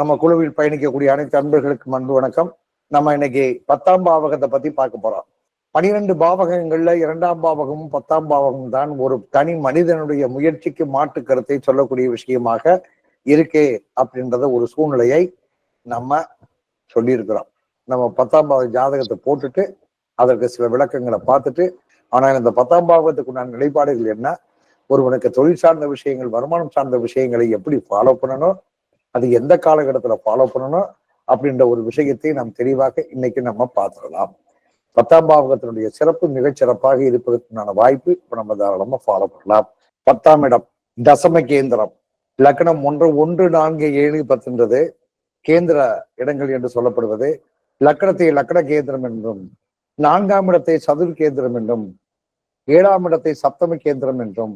நம்ம குழுவில் பயணிக்கக்கூடிய அனைத்து அன்பர்களுக்கும் அன்பு வணக்கம். நம்ம இன்னைக்கு பத்தாம் பாவகத்தை பத்தி பார்க்க போறோம். பனிரெண்டு பாவகங்கள்ல இரண்டாம் பாவகமும் பத்தாம் பாவகம் தான் ஒரு தனி மனிதனுடைய முயற்சிக்கு மாற்று கருத்தை சொல்லக்கூடிய விஷயமாக இருக்கே அப்படின்றத ஒரு சூழ்நிலையை நம்ம சொல்லியிருக்கிறோம். நம்ம பத்தாம் பாவ ஜாதகத்தை போட்டுட்டு அதற்கு சில விளக்கங்களை பார்த்துட்டு ஆனால் இந்த பத்தாம் பாவகத்துக்கு உண்டான நிலைப்பாடுகள் என்ன? ஒருவனுக்கு தொழில் சார்ந்த விஷயங்கள் வருமானம் சார்ந்த விஷயங்களை எப்படி ஃபாலோ பண்ணணும்? அது எந்த காலகட்டத்துல ஃபாலோ பண்ணணும் அப்படின்ற ஒரு விஷயத்தை நாம் தெளிவாக இன்னைக்கு நம்ம பார்த்துடலாம். பத்தாம் பாவகத்தினுடைய சிறப்பு மிகச் சிறப்பாக இருப்பதற்குண்டான வாய்ப்பு இப்ப நம்ம தாராளமா ஃபாலோ பண்ணலாம். பத்தாம் இடம் தசம கேந்திரம். லக்னம் ஒன்று ஒன்று நான்கு ஏழு பத்துன்றது கேந்திர இடங்கள் என்று சொல்லப்படுவது. லக்கணத்தை லக்கண கேந்திரம் என்றும் நான்காம் இடத்தை சதுர் கேந்திரம் என்றும் ஏழாம் இடத்தை சப்தம கேந்திரம் என்றும்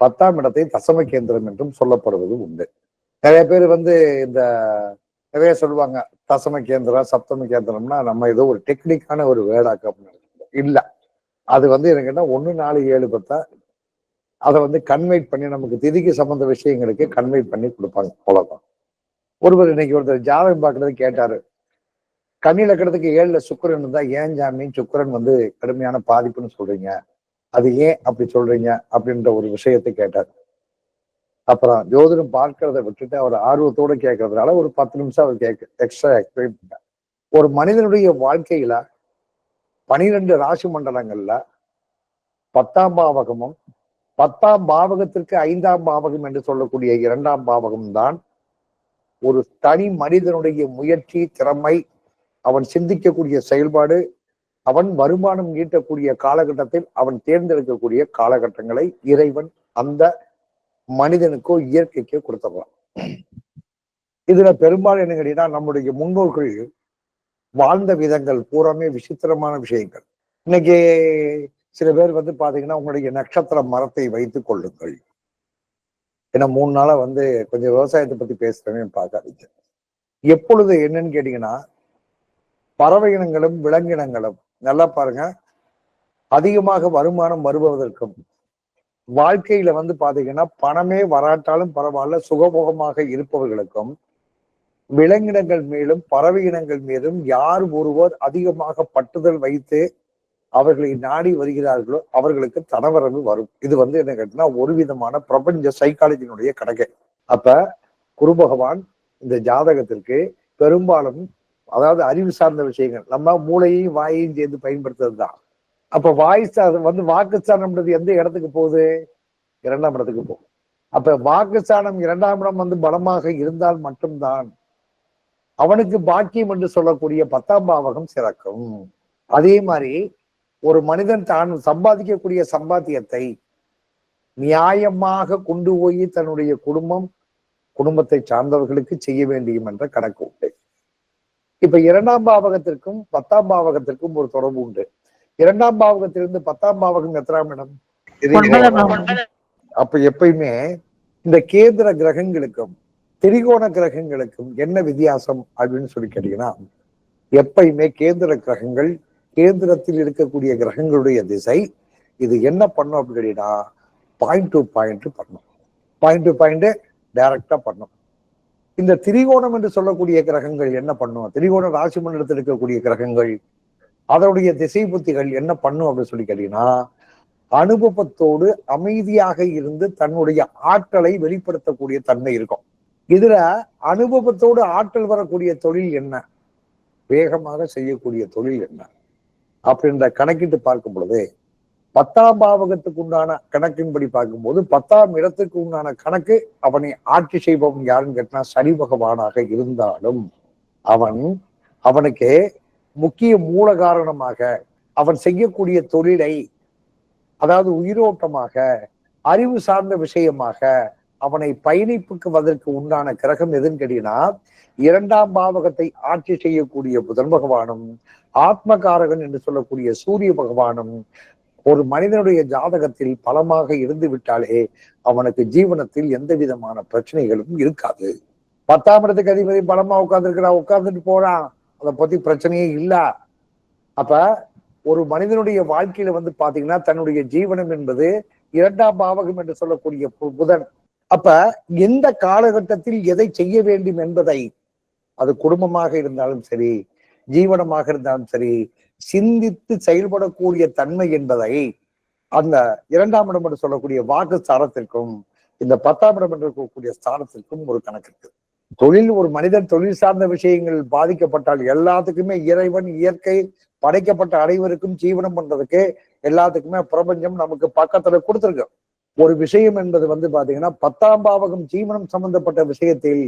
பத்தாம் இடத்தை தசம கேந்திரம் என்றும் சொல்லப்படுவது உண்டு. நிறைய பேர் வந்து இந்த நிறைய சொல்லுவாங்க தசம கேந்திரம் சப்தம கேந்திரம்னா நம்ம ஏதோ ஒரு டெக்னிக்கான ஒரு வேடாக்கம் இல்ல. அது வந்து எனக்கு என்ன ஒண்ணு நாலு ஏழு பத்தா அதை வந்து கன்வைட் பண்ணி நமக்கு திதிக்கு சம்மந்த விஷயங்களுக்கு கன்வைட் பண்ணி கொடுப்பாங்க. அவ்வளோதான் ஒருவர் இன்னைக்கு ஒருத்தர் ஜாதகம் பார்க்கறது கேட்டாரு. கன்னி லக்கணத்துக்கு ஏழுல சுக்கரன் இருந்தா ஏன் ஜாமி சுக்கரன் வந்து கடுமையான பாதிப்புன்னு சொல்றீங்க? அது ஏன் அப்படி சொல்றீங்க? அப்படின்ற ஒரு விஷயத்தை கேட்டார். அப்புறம் ஜோதிடம் பார்க்கறத விட்டுட்டு அவர் ஆர்வத்தோட கேட்கறதுனால ஒரு பத்து நிமிஷம் அவர் கேட்க எக்ஸ்ட்ரா எக்ஸ்பிளைன் பண்ணார். ஒரு மனிதனுடைய வாழ்க்கையில பனிரெண்டு ராசி மண்டலங்கள்ல பத்தாம் பாவகமும் பத்தாம் பாவகத்திற்கு ஐந்தாம் பாவகம் என்று சொல்லக்கூடிய இரண்டாம் பாவகம் தான் ஒரு தனி மனிதனுடைய முயற்சி திறமை அவன் சிந்திக்கக்கூடிய செயல்பாடு அவன் வருமானம் ஈட்டக்கூடிய காலகட்டத்தில் அவன் தேர்ந்தெடுக்கக்கூடிய காலகட்டங்களை இறைவன் அந்த மனிதனுக்கோ இயற்கைக்கோ கொடுத்துடலாம். இதுல பெரும்பாலும் என்ன கேட்டீங்கன்னா நம்முடைய முன்னோர்கள் வாழ்ந்த விதங்கள் பூராமே விசித்திரமான விஷயங்கள். இன்னைக்கு சில பேர் வந்து பாத்தீங்கன்னா உங்களுடைய நட்சத்திர மரத்தை வைத்துக் கொள்ளுங்கள். ஏன்னா மூணு நாளா வந்து கொஞ்சம் விவசாயத்தை பத்தி பேசுறேன்னு பார்க்காதீங்க. எப்பொழுது என்னன்னு கேட்டீங்கன்னா பறவை இனங்களும் விலங்கினங்களும் நல்லா பாருங்க அதிகமாக வருமானம் வருவதற்கும் வாழ்க்கையில வந்து பாத்தீங்கன்னா பணமே வராட்டாலும் பரவாயில்ல சுகபோகமாக இருப்பவர்களுக்கும் விலங்கினங்கள் மேலும் பறவை இனங்கள் மீதும் யார் ஒருவர் அதிகமாக பட்டுதல் வைத்து அவர்களை நாடி வருகிறார்களோ அவர்களுக்கு தனவரவு வரும். இது வந்து என்ன கேட்டீங்கன்னா ஒரு விதமான பிரபஞ்ச சைக்காலஜினுடைய கணக்கு. அப்ப குரு பகவான் இந்த ஜாதகத்திற்கு பெரும்பாலும் அதாவது அறிவு சார்ந்த விஷயங்கள் நம்ம மூளையையும் வாயையும் சேர்ந்து பயன்படுத்துறது தான் அப்ப வாய் வந்து வாக்குச்சாரம்ன்றது எந்த இடத்துக்கு போகுது? இரண்டாம் இடத்துக்கு போகும் அப்ப வாக்குச்சாரம் இரண்டாம் இடம் வந்து பலமாக இருந்தால் மட்டும்தான் அவனுக்கு பாக்கியம் என்று சொல்லக்கூடிய பத்தாம் பாவகம் சிறக்கும். அதே மாதிரி ஒரு மனிதன் தான் சம்பாதிக்கக்கூடிய சம்பாத்தியத்தை நியாயமாக கொண்டு போய் தன்னுடைய குடும்பம் குடும்பத்தை சார்ந்தவர்களுக்கு செய்ய வேண்டியும் என்ற கணக்கு உண்டு. இப்ப இரண்டாம் பாவகத்திற்கும் பத்தாம் பாவகத்திற்கும் ஒரு தொடர்பு உண்டு. இரண்டாம் பாவகத்திலிருந்து பத்தாம் பாவகம் எத்தனாம் இடம் அப்ப எப்பயுமே இந்த கேந்திர கிரகங்களுக்கும் திரிகோண கிரகங்களுக்கும் என்ன வித்தியாசம் அப்படின்னு சொல்லி கேட்டீங்கன்னா எப்பயுமே கேந்திர கிரகங்கள் கேந்திரத்தில் இருக்கக்கூடிய கிரகங்களுடைய திசை இது என்ன பண்ணும் அப்படின்னு கேட்டீங்கன்னா பாயிண்ட் டு பாயிண்ட் பண்ணும். பாயிண்ட் டு பாயிண்ட் டைரக்டா பண்ணும். இந்த திரிகோணம் என்று சொல்லக்கூடிய கிரகங்கள் என்ன பண்ணும்? திரிகோண ராசி மண்டலத்தில் இருக்கக்கூடிய கிரகங்கள் அதனுடைய திசை புத்திகள் என்ன பண்ணும் அப்படின்னு சொல்லி கேட்டீங்கன்னா அனுபவத்தோடு அமைதியாக இருந்து தன்னுடைய ஆற்றலை வெளிப்படுத்தக்கூடிய தன்மை இருக்கும். இதுல அனுபவத்தோடு ஆற்றல் வரக்கூடிய தொழில் என்ன? வேகமாக செய்யக்கூடிய தொழில் என்ன? அப்படின்ற கணக்கிட்டு பார்க்கும் பொழுது பத்தாம் பாவகத்துக்கு உண்டான கணக்கின்படி பார்க்கும்போது பத்தாம் இடத்துக்கு உண்டான கணக்கு அவனை ஆட்சி செய்பவன் யாருன்னு கேட்டா சனி பகவானாக இருந்தாலும் அவன் அவனுக்கு முக்கிய மூல காரணமாக அவன் செய்யக்கூடிய தொழிலை அதாவது உயிரோட்டமாக அறிவு சார்ந்த விஷயமாக அவனை பயணிப்புக்குவதற்கு உண்டான கிரகம் எதுன்னு கேட்டீங்கன்னா இரண்டாம் பாவகத்தை ஆட்சி செய்யக்கூடிய புதன் பகவானும் ஆத்மகாரகன் என்று சொல்லக்கூடிய சூரிய பகவானும் ஒரு மனிதனுடைய ஜாதகத்தில் பலமாக இருந்து விட்டாலே அவனுக்கு ஜீவனத்தில் எந்த விதமான பிரச்சனைகளும் இருக்காது. பத்தாம் இடத்துக்கு அதிபதி பலமா உட்கார்ந்துருக்கிறான் உட்கார்ந்துட்டு போறான். அதை பத்தி பிரச்சனையே இல்ல. அப்ப ஒரு மனிதனுடைய வாழ்க்கையில வந்து பாத்தீங்கன்னா தன்னுடைய ஜீவனம் என்பது இரண்டாம் பாவகம் என்று சொல்லக்கூடிய புதன். அப்ப எந்த காலகட்டத்தில் எதை செய்ய வேண்டும் என்பதை அது குடும்பமாக இருந்தாலும் சரி ஜீவனமாக இருந்தாலும் சரி சிந்தித்து செயல்படக்கூடிய தன்மை என்பதை அந்த இரண்டாம் இடம் என்று சொல்லக்கூடிய வாக்கு ஸ்தானத்திற்கும் இந்த பத்தாம் இடம் என்று இருக்கக்கூடிய ஸ்தானத்திற்கும் ஒரு கணக்கு இருக்கு. தொழில் ஒரு மனிதன் தொழில் சார்ந்த விஷயங்கள் பாதிக்கப்பட்டால் எல்லாத்துக்குமே இறைவன் இயற்கை படைக்கப்பட்ட அனைவருக்கும் ஜீவனம் பண்றதுக்கு எல்லாத்துக்குமே பிரபஞ்சம் நமக்கு பக்கத்துல கொடுத்துருக்கு. ஒரு விஷயம் என்பது வந்து பாத்தீங்கன்னா பத்தாம் பாவகம் ஜீவனம் சம்பந்தப்பட்ட விஷயத்தில்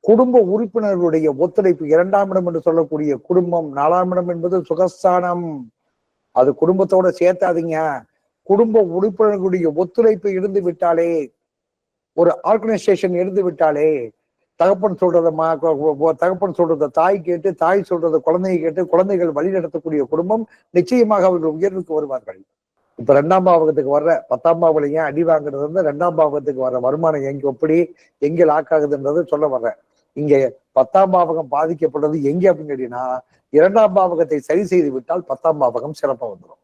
குடும்ப உறுப்பினர்களுடைய ஒத்துழைப்பு இரண்டாம் இடம் என்று சொல்லக்கூடிய குடும்பம் நாலாம் இடம் என்பது சுகஸ்தானம். அது குடும்பத்தோட சேர்த்தாதீங்க. குடும்ப உறுப்பினர்களுடைய ஒத்துழைப்பு இருந்து விட்டாலே ஒரு ஆர்கனைசேஷன் இருந்து விட்டாலே தகப்பன் சொல்றத மா தகப்பன் சொல்றத தாய் கேட்டு தாய் சொல்றத குழந்தையை கேட்டு குழந்தைகள் வழி நடத்தக்கூடிய குடும்பம் நிச்சயமாக அவர்கள் உயர்வுக்கு வருவார்கள். இப்ப ரெண்டாம் பாவகத்துக்கு வர்ற பத்தாம் பாவகம் ஏன் அடி வாங்குறது வந்து ரெண்டாம் பாவகத்துக்கு வர்ற வருமானம் எங்க எப்படி எங்க லாக் ஆகுதுன்றது சொல்ல வர்றேன். இங்க பத்தாம் பாவகம் பாதிக்கப்படுறது எங்க அப்படின்னு கேட்டீங்கன்னா இரண்டாம் பாவகத்தை சரி செய்து விட்டால் பத்தாம் பாவகம் சிறப்பா வந்துடும்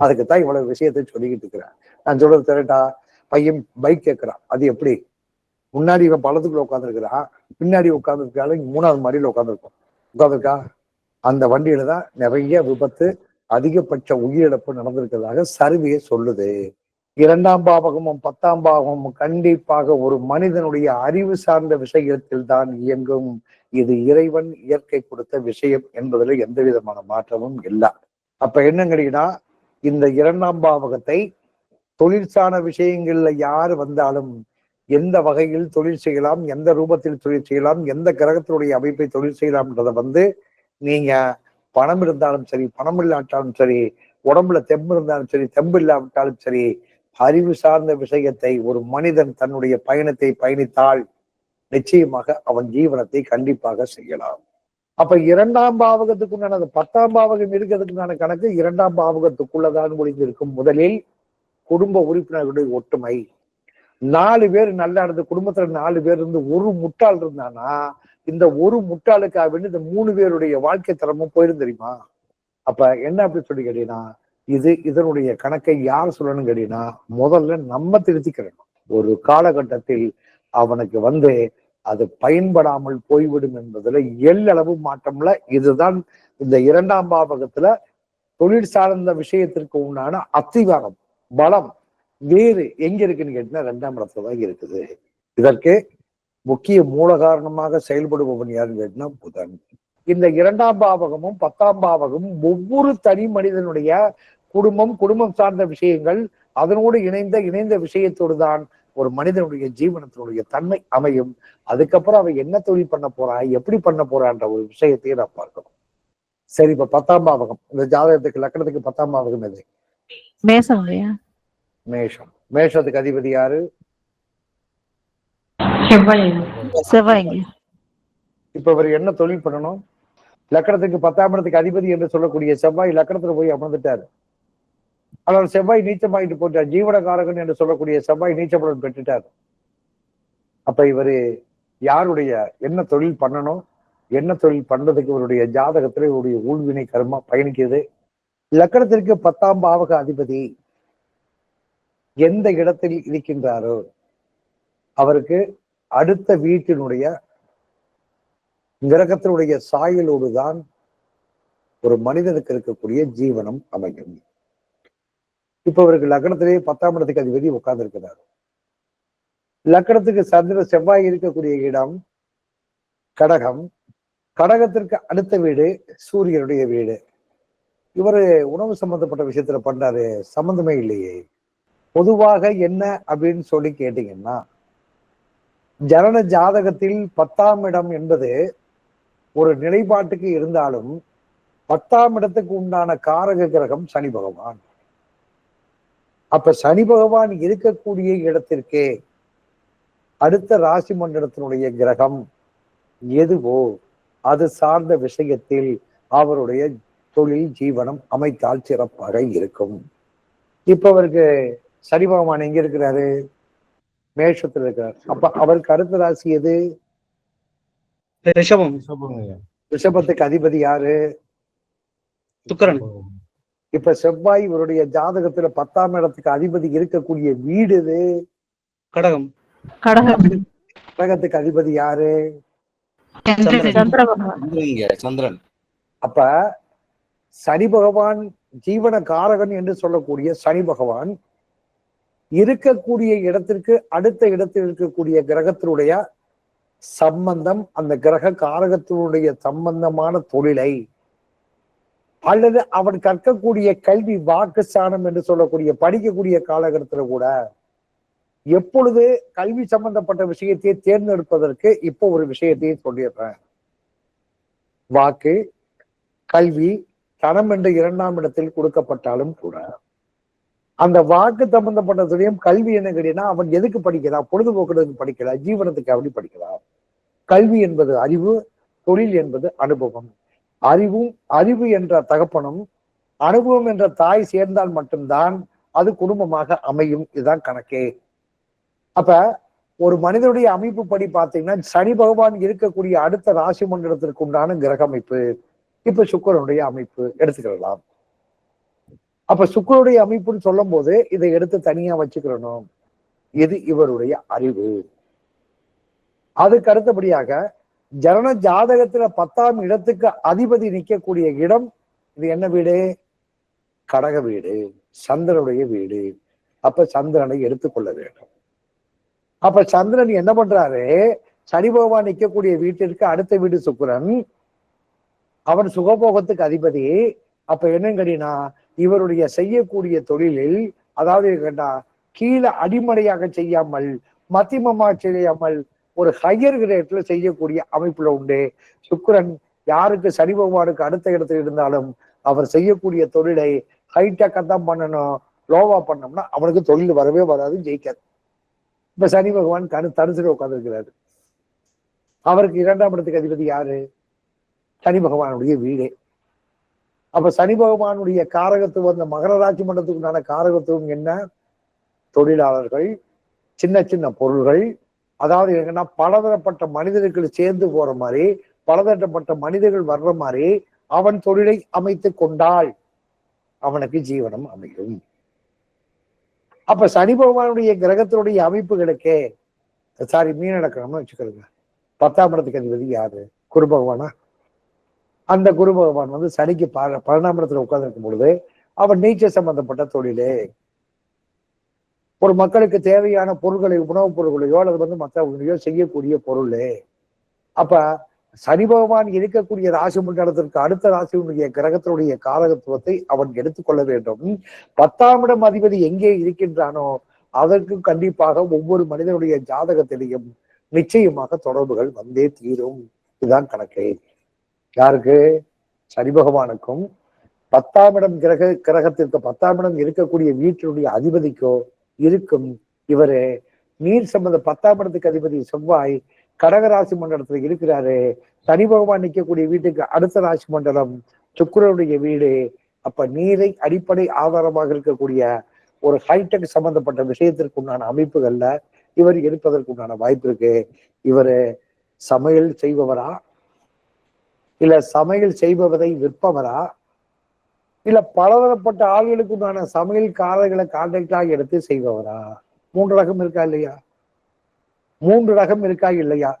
அதுக்குத்தான் இவ்வளவு விஷயத்தை சொல்லிக்கிட்டு இருக்கிறேன். நான் சொல்றது திரட்டா? பையன் பைக் கேட்கிறான் அது எப்படி? முன்னாடி இவன் பள்ளத்துக்குள்ள உட்காந்துருக்கிறான் பின்னாடி உட்காந்துருக்கால மூணாவது மாடியில் உட்காந்துருக்கும் உட்காந்துருக்கா அந்த வண்டியில தான் நிறைய விபத்து அதிகபட்ச உயிரிழப்பு நடந்திருக்கிறதாக சர்வே சொல்லுது. இரண்டாம் பாவகமும் பத்தாம் பாவகமும் கண்டிப்பாக ஒரு மனிதனுடைய அறிவு சார்ந்த விஷயத்தில் தான் இயங்கும். இது இறைவன் இயற்கை கொடுத்த விஷயம் என்பதில் எந்த விதமான மாற்றமும் இல்லை. அப்ப என்னங்கிறீங்கன்னா இந்த இரண்டாம் பாவகத்தை தொழிற்சான விஷயங்கள்ல யார் வந்தாலும் எந்த வகையில் தொழில் செய்யலாம் எந்த ரூபத்தில் தொழில் செய்யலாம் எந்த கிரகத்தினுடைய அமைப்பை தொழில் செய்யலாம்ன்றத வந்து நீங்க பணம் இருந்தாலும் சரி பணம் இல்லாட்டாலும் சரி உடம்புல தெம்பு இருந்தாலும் சரி தெம்பு இல்லாவிட்டாலும் சரி அறிவு சார்ந்த விஷயத்தை ஒரு மனிதன் தன்னுடைய பயணத்தை பயணித்தால் நிச்சயமாக அவன் ஜீவனத்தை கண்டிப்பாக செய்யலாம். அப்ப இரண்டாம் பாவகத்துக்குண்டான அந்த பத்தாம் பாவகம் இருக்கிறதுக்குண்டான கணக்கு இரண்டாம் பாவகத்துக்குள்ளதான் ஒளிந்திருக்கும் முதலில் குடும்ப உறுப்பினர்களுடைய ஒற்றுமை. நாலு பேர் நல்லா இருந்த குடும்பத்துல நாலு பேர் இருந்து ஒரு முட்டாள் இருந்தானா இந்த ஒரு முட்டாளுக்காக வேண்டி இந்த மூணு பேருடைய வாழ்க்கை தரமும் போயிரும் தெரியுமா? அப்ப என்ன அப்படி சொல்லி கேட்டீங்கன்னா இது இதனுடைய கணக்கை யார் சொல்லணும் கேட்டீங்கன்னா முதல்ல நம்ம திருத்திக்கிறோம் ஒரு காலகட்டத்தில் அவனுக்கு வந்து அது பயன்படாமல் போய்விடும் என்பதுல எல்லளவு மாற்றம்ல இதுதான் இந்த இரண்டாம் பாவகத்துல தொழில் சார்ந்த விஷயத்திற்கு உண்டான அத்திவாரம் பலம். வேறு எங்க இருக்குன்னு கேட்டீங்கன்னா ரெண்டாம் இடத்துல தான் இருக்குது. இதற்கு முக்கிய மூல காரணமாக செயல்படுபவன் யாருன்னு கேட்டீங்கன்னா புதன். இந்த இரண்டாம் பாவகமும் பத்தாம் பாவகமும் ஒவ்வொரு தனி மனிதனுடைய குடும்பம் குடும்பம் சார்ந்த விஷயங்கள் அதனோடு இணைந்த இணைந்த விஷயத்தோடு தான் ஒரு மனிதனுடைய ஜீவனத்தினுடைய தன்மை அமையும். அதுக்கப்புறம் அவன் என்ன தொழில் பண்ண போறான் எப்படி பண்ண போறான்ற ஒரு விஷயத்தையும் நான் பார்க்கணும் சரி இப்ப பத்தாம் பாவகம். இந்த ஜாதகத்துக்கு லக்கணத்துக்கு பத்தாம் பாவகம் எது? மேசம் மேஷம். மேஷத்துக்கு அதிபதி யாரு? இப்ப இவர் என்ன தொழில் பண்ணணும்? லக்கணத்துக்கு பத்தாம் இடத்துக்கு அதிபதி என்று சொல்லக்கூடிய செவ்வாய் லக்கணத்துல போய் அமர்ந்துட்டாரு. ஆனால் செவ்வாய் நீச்சமாயிட்டு போட்டார். ஜீவனகாரகன் என்று சொல்லக்கூடிய செவ்வாய் நீச்சபலன் பெற்றுட்டார். அப்ப இவரு யாருடைய என்ன தொழில் பண்ணணும்? என்ன தொழில் பண்றதுக்கு இவருடைய ஜாதகத்துல இவருடைய ஊழ்வினை கர்மா பயணிக்குது? லக்கணத்திற்கு பத்தாம் பாவக அதிபதி. எந்த இடத்தில் இருக்கின்றாரோ அவருக்கு அடுத்த வீட்டினுடைய கிரகத்தினுடைய சாயலோடு தான் ஒரு மனிதனுக்கு இருக்கக்கூடிய ஜீவனம் அமையும். இப்ப இவருக்கு லக்னத்திலேயே பத்தாம் இடத்துக்கு அதிபதி உட்கார்ந்து இருக்கிறார் லக்னத்துக்கு சந்திர செவ்வாய் இருக்கக்கூடிய இடம் கடகம். கடகத்திற்கு அடுத்த வீடு சூரியனுடைய வீடு. இவரு உணவு சம்பந்தப்பட்ட விஷயத்துல பண்றாரு சம்பந்தமே இல்லையே. பொதுவாக என்ன அப்படின்னு சொல்லி கேட்டீங்கன்னா ஜனன ஜாதகத்தில் பத்தாம் இடம் என்பது ஒரு நிலைப்பாட்டுக்கு இருந்தாலும் பத்தாம் இடத்துக்கு உண்டான காரக கிரகம் சனி பகவான். அப்ப சனி பகவான் இருக்கக்கூடிய இடத்திற்கே அடுத்த ராசி மண்டலத்தினுடைய கிரகம் எதுவோ அது சார்ந்த விஷயத்தில் அவருடைய தொழில் ஜீவனம் அமைத்தால் சிறப்பாக இருக்கும். இப்ப அவருக்கு சனி பகவான் எங்க இருக்கிறாரு? மேஷத்துல இருக்கிறார். அப்ப அவருக்கு அடுத்த ராசி எது? ரிஷபம். ரிஷபத்துக்கு அதிபதி யாரு? சுக்கரன். இப்ப செவ்வாய் இவருடைய ஜாதகத்துல பத்தாம் இடத்துக்கு அதிபதி இருக்கக்கூடிய வீடு இது கடகம். கடகம். கிரகத்துக்கு அதிபதி யாரு? சந்திரன். அப்ப சனி பகவான் ஜீவன காரகன் என்று சொல்லக்கூடிய சனி பகவான் இருக்கக்கூடிய இடத்திற்கு அடுத்த இடத்தில் இருக்கக்கூடிய கிரகத்தினுடைய சம்பந்தம் அந்த கிரக காரகத்தினுடைய சம்பந்தமான தொழிலை அல்லது அவன் கற்கக்கூடிய கல்வி வாக்கு சாணம் என்று சொல்லக்கூடிய படிக்கக்கூடிய காலகட்டத்துல கூட எப்பொழுது கல்வி சம்பந்தப்பட்ட விஷயத்தை தேர்ந்தெடுப்பதற்கு இப்போ ஒரு விஷயத்தை சொல்லிடுறேன். வாக்கு கல்வி தனம் என்ற இரண்டாம் இடத்தில் கொடுக்கப்பட்டாலும் கூட அந்த வாக்கு சம்பந்தப்பட்டதுலையும் கல்வி என்ன கேட்டீங்கன்னா அவன் எதுக்கு படிக்கிறான் பொழுதுபோக்குறதுக்கு படிக்கலாம் ஜீவனத்துக்கு அப்படி படிக்கிறான் கல்வி என்பது அறிவு தொழில் என்பது அனுபவம். அறிவும் அறிவு என்ற தகப்பனும் அனுபவம் என்ற தாய் சேர்ந்தால் மட்டும்தான் அது குடும்பமாக அமையும். இதுதான் கணக்கே. அப்ப ஒரு மனிதனுடைய அமைப்பு படி பார்த்தீங்கன்னா சனி பகவான் இருக்கக்கூடிய அடுத்த ராசி மண்டலத்திற்கு உண்டான கிரக அமைப்பு இப்ப சுக்கரனுடைய அமைப்பு. எடுத்துக்கிடலாம் அப்ப சுக்கருடைய அமைப்புன்னு சொல்லும் போது இதை எடுத்து தனியா வச்சுக்கிறணும். இது இவருடைய அறிவு. அதுக்கு அடுத்தபடியாக ஜனன ஜாதகத்துல பத்தாம் இடத்துக்கு அதிபதி நிற்கக்கூடிய இடம் இது என்ன வீடு? கடக வீடு சந்திரனுடைய வீடு. அப்ப சந்திரனை எடுத்துக்கொள்ள வேண்டும். அப்ப சந்திரன் என்ன பண்றாரு? சனி பகவான் நிற்கக்கூடிய வீட்டிற்கு அடுத்த வீடு சுக்கரன் அவன் சுகபோகத்துக்கு அதிபதி. அப்ப என்னன்னு கேட்டீங்கன்னா இவருடைய செய்யக்கூடிய தொழிலில் அதாவது கேட்டா கீழே அடிமடையாக செய்யாமல் மத்தியமமா செய்யாமல் ஒரு ஹையர் கிரேட்ல செய்யக்கூடிய அமைப்புல உண்டு. சுக்கரன் யாருக்கு சனி பகவானுக்கு அடுத்த இடத்துல இருந்தாலும் அவர் செய்யக்கூடிய தொழிலை ஹைடெக்கா தான் பண்ணணும் லோவா பண்ணோம்னா அவனுக்கு தொழில் வரவே வராது ஜெயிக்காது. இப்ப சனி பகவான் கணு தரிசில உட்கார்ந்துருக்கிறாரு. அவருக்கு இரண்டாம் இடத்துக்கு அதிபதி யாரு? சனி பகவானுடைய வீடே. அப்ப சனி பகவானுடைய காரகத்துவம் அந்த மகர ராசி மண்டலத்துக்கு காரகத்துவம் என்ன? தொழிலாளர்கள் சின்ன சின்ன பொருள்கள் அதாவது என்னன்னா பலதரப்பட்ட மனிதர்கள் சேர்ந்து போற மாதிரி பலதரப்பட்ட மனிதர்கள் வர்ற மாதிரி அவன் தொழிலை அமைத்து கொண்டால் அவனுக்கு ஜீவனம் அமையும். அப்ப சனி பகவானுடைய கிரகத்தினுடைய அமைப்புகளுக்கே சாரி மீனடக்கணும்னு வச்சுக்கிறோங்க பத்தாம் இடத்துக்கு அதிபதி யாரு? குரு பகவானா? அந்த குரு பகவான் வந்து சனிக்கு ப- பன்னெண்டாம் உட்கார்ந்திருக்கும் பொழுது அவன் நீச்சல் சம்பந்தப்பட்ட தொழிலே ஒரு மக்களுக்கு தேவையான பொருட்களை உணவுப் பொருட்களையோ அல்லது வந்து மற்றவர்களையோ செய்யக்கூடிய பொருளே. அப்ப சனி பகவான் இருக்கக்கூடிய ராசி மண்டலத்திற்கு அடுத்த ராசியினுடைய கிரகத்தினுடைய காரகத்துவத்தை அவன் எடுத்துக்கொள்ள வேண்டும். பத்தாம் இடம் அதிபதி எங்கே இருக்கின்றானோ அதற்கு கண்டிப்பாக ஒவ்வொரு மனிதனுடைய ஜாதகத்திலையும் நிச்சயமாக தொடர்புகள் வந்தே தீரும். இதுதான் கணக்கு. யாருக்கு? சனி பகவானுக்கும். பத்தாம் இடம் கிரக கிரகத்திற்கு பத்தாம் இடம் இருக்கக்கூடிய வீட்டினுடைய அதிபதிக்கோ இருக்கும் இவரு. நீர் சம்பந்த பத்தாம் இடத்துக்கு அதிபதி செவ்வாய் கடகராசி மண்டலத்துல இருக்கிறாரு. சனி பகவான் நிற்கக்கூடிய வீட்டுக்கு அடுத்த ராசி மண்டலம் சுக்கிரனுடைய வீடு. அப்ப நீரை அடிப்படை ஆதாரமாக இருக்கக்கூடிய ஒரு ஹைடெக் சம்பந்தப்பட்ட விஷயத்திற்கு உண்டான அமைப்புகள்ல இவர் இருப்பதற்கு உண்டான வாய்ப்பு இருக்கு. இவரு சமையல் செய்பவரா இல்ல சமையல் செய்பவதை விற்பவரா? இல்ல பலதரப்பட்ட ஆளுகளுக்கு உண்டான சமையல்காரர்களை கான்டாக்டாக எடுத்து செய்பவரா? மூன்று ரகம் இருக்கா இல்லையா? மூன்று ரகம் இருக்கா இல்லையா?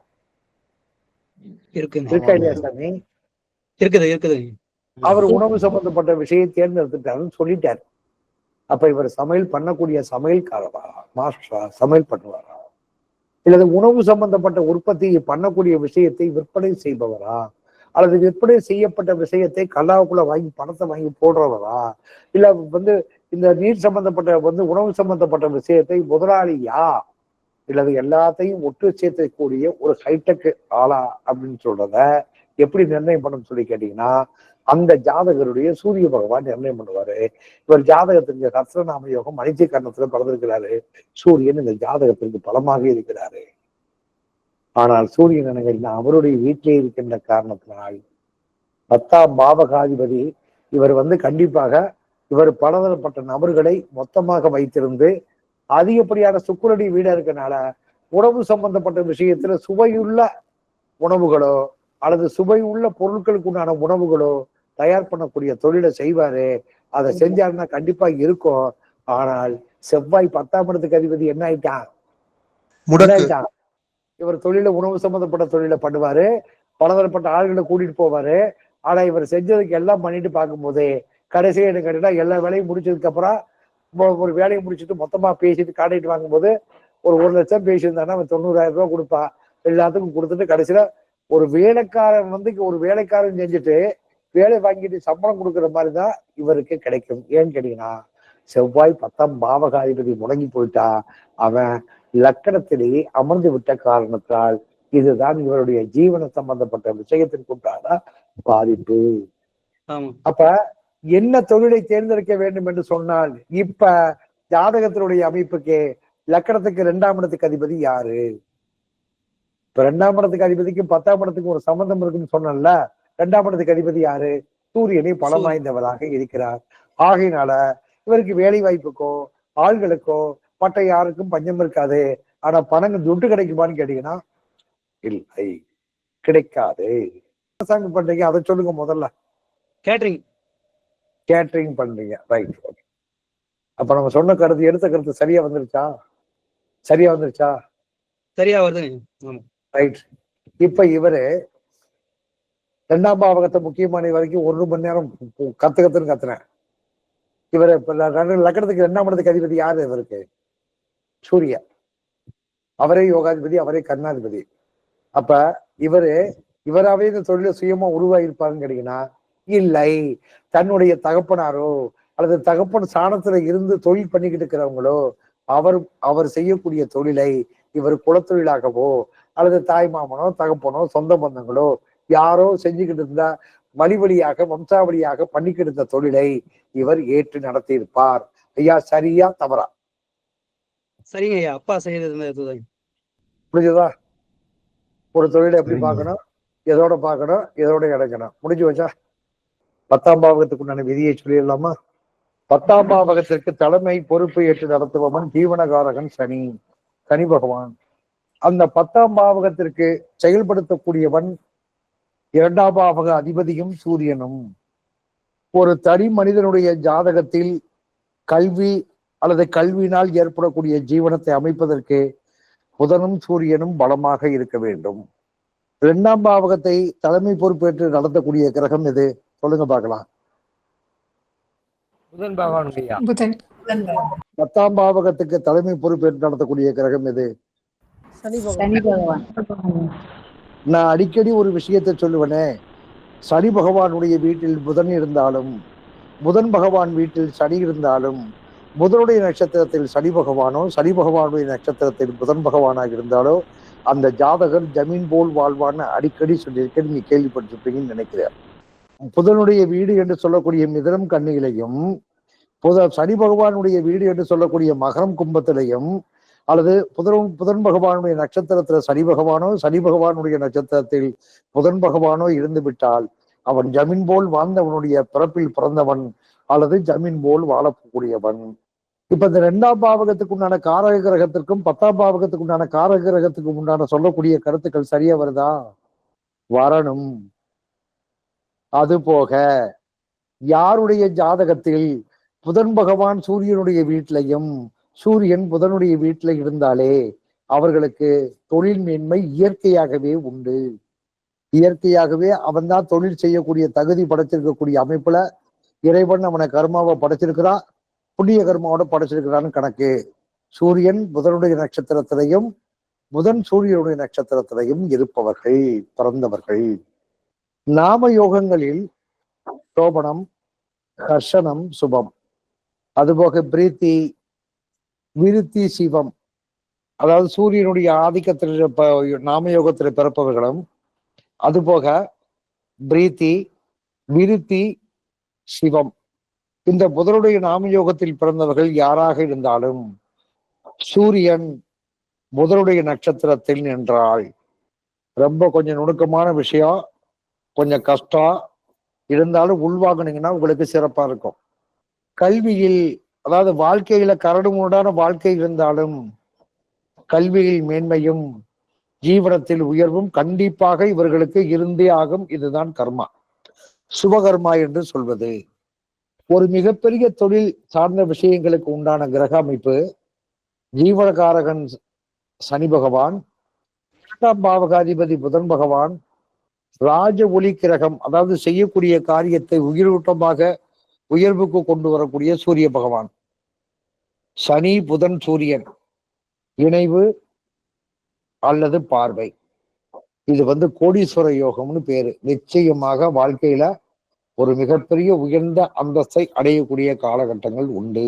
இருக்கா இல்லையா சாமி? இருக்குது இருக்குது. அவர் உணவு சம்பந்தப்பட்ட விஷயம் தேர்ந்தெடுத்துட்டாருன்னு சொல்லிட்டாரு. அப்ப இவர் சமையல் பண்ணக்கூடிய சமையல்காரரா? மாஸ்டரா? சமையல் பண்ணுவாரா? இல்லது உணவு சம்பந்தப்பட்ட உற்பத்தியை பண்ணக்கூடிய விஷயத்தை விற்பனை செய்பவரா? அல்லது விற்பனை செய்யப்பட்ட விஷயத்தை கல்லாவுக்குள்ள வாங்கி பணத்தை வாங்கி போடுறவரா? இல்ல வந்து இந்த நீர் சம்பந்தப்பட்ட வந்து உணவு சம்பந்தப்பட்ட விஷயத்தை முதலாளியா? இல்லது எல்லாத்தையும் ஒட்டு சேர்த்தக்கூடிய ஒரு ஹைடெக் ஆளா அப்படின்னு சொல்றத எப்படி நிர்ணயம் பண்ணணும்னு சொல்லி கேட்டீங்கன்னா அந்த ஜாதகருடைய சூரிய பகவான் நிர்ணயம் பண்ணுவாரு. இவர் ஜாதகத்திற்கு ரத்னநாம யோகம் மனித கர்ணத்துல பிறந்திருக்கிறாரு. சூரியன் இந்த ஜாதகத்திற்கு பலமாக இருக்கிறாரு. ஆனால் சூரியன் என்ன அவருடைய வீட்டிலே இருக்கின்ற காரணத்தினால் பத்தாம் பாவகாதிபதி இவர் வந்து கண்டிப்பாக இவர் பலதரப்பட்ட நபர்களை மொத்தமாக வைத்திருந்து அதிகப்படியான சுக்குரடி வீடா இருக்கனால உணவு சம்பந்தப்பட்ட விஷயத்துல சுவையுள்ள உணவுகளோ அல்லது சுவை உள்ள பொருட்களுக்கு உண்டான உணவுகளோ தயார் பண்ணக்கூடிய தொழிலை செய்வாரு. அதை செஞ்சாருன்னா கண்டிப்பா இருக்கும். ஆனால் செவ்வாய் பத்தாம் இடத்துக்கு அதிபதி என்ன ஆயிட்டான்? ஆயிட்டான்? இவர் தொழில உணவு சம்மந்தப்பட்ட தொழிலை பண்ணுவாரு. பலதரப்பட்ட ஆள்களை கூட்டிட்டு போவாரு. ஆனா இவர் செஞ்சதுக்கு எல்லாம் பண்ணிட்டு பார்க்கும்போது கடைசியாக என்ன கேட்டீங்கன்னா எல்லா வேலையும் முடிச்சதுக்கு அப்புறம் ஒரு வேலையை முடிச்சுட்டு மொத்தமா பேசிட்டு காட்டிட்டு வாங்கும்போது ஒரு ஒரு லட்சம் பேசியிருந்தாங்கன்னா அவன் தொண்ணூறாயிரம் ரூபாய் கொடுப்பான் எல்லாத்துக்கும் கொடுத்துட்டு கடைசியில ஒரு வேலைக்காரன் வந்து ஒரு வேலைக்காரன் செஞ்சுட்டு வேலை வாங்கிட்டு சம்பளம் கொடுக்குற மாதிரி தான் இவருக்கு கிடைக்கும். ஏன்னு கேட்டீங்கன்னா செவ்வாய் பத்தாம் பாவகாதிபதி முடங்கி போயிட்டா அவன் லக்கணத்திலே அமர்ந்து விட்ட காரணத்தால் இதுதான் இவருடைய ஜீவன சம்பந்தப்பட்ட விஷயத்திற்குண்டான பாதிப்பு. ஆமா. அப்ப என்ன தொழிலை தேர்ந்தெடுக்க வேண்டும் என்று சொன்னால் இப்ப ஜாதகத்தினுடைய அமைப்புக்கு லக்கணத்துக்கு இரண்டாம் இடத்துக்கு அதிபதி யாரு? இப்ப ரெண்டாம் இடத்துக்கு அதிபதிக்கு பத்தாம் இடத்துக்கு ஒரு சம்பந்தம் இருக்குன்னு சொன்னேன்ல ரெண்டாம் இடத்துக்கு அதிபதி யாரு? சூரியனை பலம். வாய்ந்தவராக இருக்கிறார். ஆகையினால இவருக்கு வேலை வாய்ப்புக்கோ ஆள்களுக்கோ மற்ற யாருக்கும் பஞ்சம் இருக்காது. ஆனா பணம் துட்டு கிடைக்குமான்னு கேட்டீங்கன்னா இல்லை கிடைக்காது. அரசாங்கம் பண்றீங்க அதை சொல்லுங்க முதல்ல. கேட்டரிங் கேட்டரிங் பண்றீங்க. ரைட் ஓகே அப்ப நம்ம சொன்ன கருத்து எடுத்த கருத்து சரியா வந்துருச்சா? சரியா வந்துருச்சா? சரியா ஆமா. ரைட் இப்ப இவரு ரெண்டாம் பாவகத்தை முக்கியமான வரைக்கும் ஒரு மணி நேரம் கத்து கத்துன்னு கத்துனேன் இவரு லக்கணத்துக்கு ரெண்டாம் இடத்துக்கு அதிபதி யாரு இவருக்கு? சூர்யா. அவரே யோகாதிபதி அவரே கர்ணாதிபதி. அப்ப இவரு இவராவே இந்த தொழில சுயமா உருவாயிருப்பாருன்னு கேட்டீங்கன்னா இல்லை. தன்னுடைய தகப்பனாரோ அல்லது தகப்பன் சாணத்துல இருந்து தொழில் பண்ணிக்கிட்டு இருக்கிறவங்களோ அவர் அவர் செய்யக்கூடிய தொழிலை இவர் குலத்தொழிலாகவோ அல்லது தாய் மாமனோ தகப்பனோ சொந்த பந்தங்களோ யாரோ செஞ்சுக்கிட்டு இருந்தா வழி வழியாக வம்சாவளியாக பண்ணிக்கிட்டு இருந்த தொழிலை இவர் ஏற்று நடத்தியிருப்பார். ஐயா சரியா தவறா? சரிங்க ஐயா அப்பா செய்யறது புரிஞ்சுதா? ஒரு தொழிலை எப்படி. பார்க்கணும்? எதோட பார்க்கணும்? எதோட இணைக்கணும்? முடிஞ்சு வச்சா பத்தாம் பாவகத்துக்கு உண்டான விதியை சொல்லிடலாமா? பத்தாம் பாவகத்திற்கு தலைமை பொறுப்பு ஏற்று நடத்துபவன் ஜீவனகாரகன் சனி. சனி பகவான். அந்த பத்தாம் பாவகத்திற்கு செயல்படுத்தக்கூடியவன் இரண்டாம் பாவக அதிபதியும் சூரியனும். ஒரு தனி மனிதனுடைய ஜாதகத்தில் கல்வி அல்லது கல்வியினால் ஏற்படக்கூடிய ஜீவனத்தை அமைப்பதற்கு புதனும் சூரியனும் பலமாக இருக்க வேண்டும். இரண்டாம் பாவகத்தை தலைமை பொறுப்பேற்று நடத்தக்கூடிய கிரகம் எது? சொல்லுங்க பார்க்கலாம். புதன் பகவானுடைய? புதன். பத்தாம் பாவகத்துக்கு தலைமை பொறுப்பேற்று நடத்தக்கூடிய கிரகம் எது? சனி பகவான். நான் அடிக்கடி ஒரு விஷயத்தை சொல்லுவேனே. சனி பகவானுடைய வீட்டில் புதன் இருந்தாலும் புதன் பகவான் வீட்டில் சனி இருந்தாலும் புதனுடைய நட்சத்திரத்தில் சனி பகவானோ சனி பகவானுடைய நட்சத்திரத்தில் புதன் பகவானாக இருந்தாலோ அந்த ஜாதகர் ஜமீன் போல் வாழ்வான்னு அடிக்கடி சொல்லியிருக்க. நீங்க கேள்விப்பட்டிருப்பீங்கன்னு நினைக்கிறேன். புதனுடைய வீடு என்று சொல்லக்கூடிய மிதனம் கண்ணியிலையும் புத சனி பகவானுடைய வீடு என்று சொல்லக்கூடிய மகரம் கும்பத்திலையும் அல்லது புதன் புதன் பகவானுடைய நட்சத்திரத்துல சனி பகவானோ சனி பகவானுடைய நட்சத்திரத்தில் புதன் பகவானோ இருந்து விட்டால் அவன் ஜமீன் போல் வாழ்ந்தவனுடைய பிறப்பில் பிறந்தவன் அல்லது ஜமீன் போல் வாழக்கூடியவன். இப்ப இந்த ரெண்டாம் பாவகத்துக்கு உண்டான காரக கிரகத்திற்கும் பத்தாம் பாவகத்துக்கு உண்டான காரக கிரகத்துக்கு உண்டான சொல்லக்கூடிய கருத்துக்கள் சரியா வருதா? வரணும். அது போக யாருடைய ஜாதகத்தில் புதன் பகவான் சூரியனுடைய வீட்டிலையும் சூரியன் புதனுடைய வீட்டில் இருந்தாலே அவர்களுக்கு தொழில் மேன்மை இயற்கையாகவே உண்டு. இயற்கையாகவே அவன்தான் தொழில் செய்யக்கூடிய தகுதி படைச்சிருக்கக்கூடிய அமைப்புல இறைவன் அவனை கர்மாவை படைச்சிருக்கிறான் புண்ணிய கர்மாவோட படைச்சிருக்கிறான்னு கணக்கு. சூரியன் புதனுடைய நட்சத்திரத்திலையும் புதன் சூரியனுடைய நட்சத்திரத்திலையும் இருப்பவர்கள் பிறந்தவர்கள். நாம யோகங்களில் சோபனம் ஹர்ஷனம் சுபம். அதுபோக பிரீத்தி விருத்தி சிவம். அதாவது சூரியனுடைய ஆதிக்கத்தில் நாமயோகத்தில் பிறப்பவர்களும் அதுபோக பிரீத்தி விருத்தி சிவம். இந்த புதனுடைய நாமயோகத்தில் பிறந்தவர்கள் யாராக இருந்தாலும் சூரியன் புதனுடைய நட்சத்திரத்தில் நின்றாள் ரொம்ப கொஞ்சம் நுணுக்கமான விஷயம் கொஞ்சம் கஷ்டம் இருந்தாலும் உள்வாங்கினீங்கன்னா உங்களுக்கு சிறப்பாக இருக்கும். கல்வியில் அதாவது வாழ்க்கையில கரடுமுரடான வாழ்க்கை இருந்தாலும் கல்வியில் மேன்மையும் ஜீவனத்தில் உயர்வும் கண்டிப்பாக இவர்களுக்கு இருந்தே ஆகும். இதுதான் கர்மா. சுபகர்மா என்று சொல்வது. ஒரு மிகப்பெரிய தொழில் சார்ந்த விஷயங்களுக்கு உண்டான கிரக அமைப்பு. ஜீவனகாரகன் சனி பகவான் இரண்டாம் பாவகாதிபதி புதன் பகவான் ராஜ ஒளி கிரகம் அதாவது செய்யக்கூடிய காரியத்தை உயிரூட்டமாக உயர்வுக்கு கொண்டு வரக்கூடிய சூரிய பகவான். சனி புதன் சூரியன் இணைவு அல்லது பார்வை. இது வந்து கோடீஸ்வர யோகம்னு பேரு. நிச்சயமாக வாழ்க்கையில ஒரு மிகப்பெரிய உயர்ந்த அந்தஸ்தை அடையக்கூடிய காலகட்டங்கள் உண்டு.